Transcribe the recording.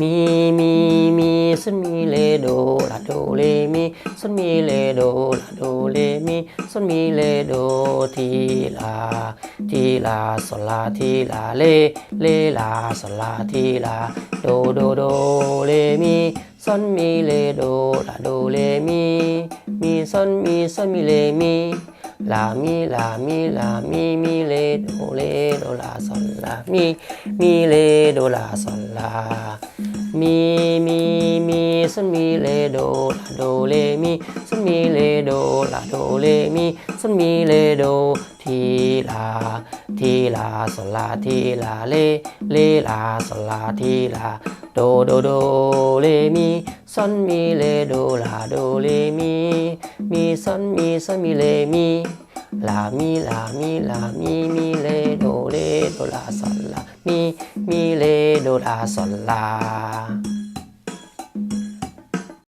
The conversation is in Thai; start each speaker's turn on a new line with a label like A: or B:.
A: มีมีมีซันมีเลโดลาโดเลมีซันมีเลโดลาโดเลมีซันมีเลโดทีลาทีลาโซลาทีลาเลเลลาโซลาทีลาโดโดโดเลมีซันมีเลโดลาโดเลมีมีซันมีซันมีเลมี ลามีลามีลามีมีเลโดเลโดลาซอนลามีมีเลโดลาซอนลามีมีมีซันมีเลโดลาโดเลมีซันมีเลโดลาโดเลมีซันมีเลโดทีลาทีลาสลาทีลาเลเลลาสลาทีลาโดโดโดเลมีซันมีเลโดลาโดเลมี มีซันมีซันมีเลมีลามีลามีลามีมีเลโดเลโดลาสลามีมีเลโดลาสลา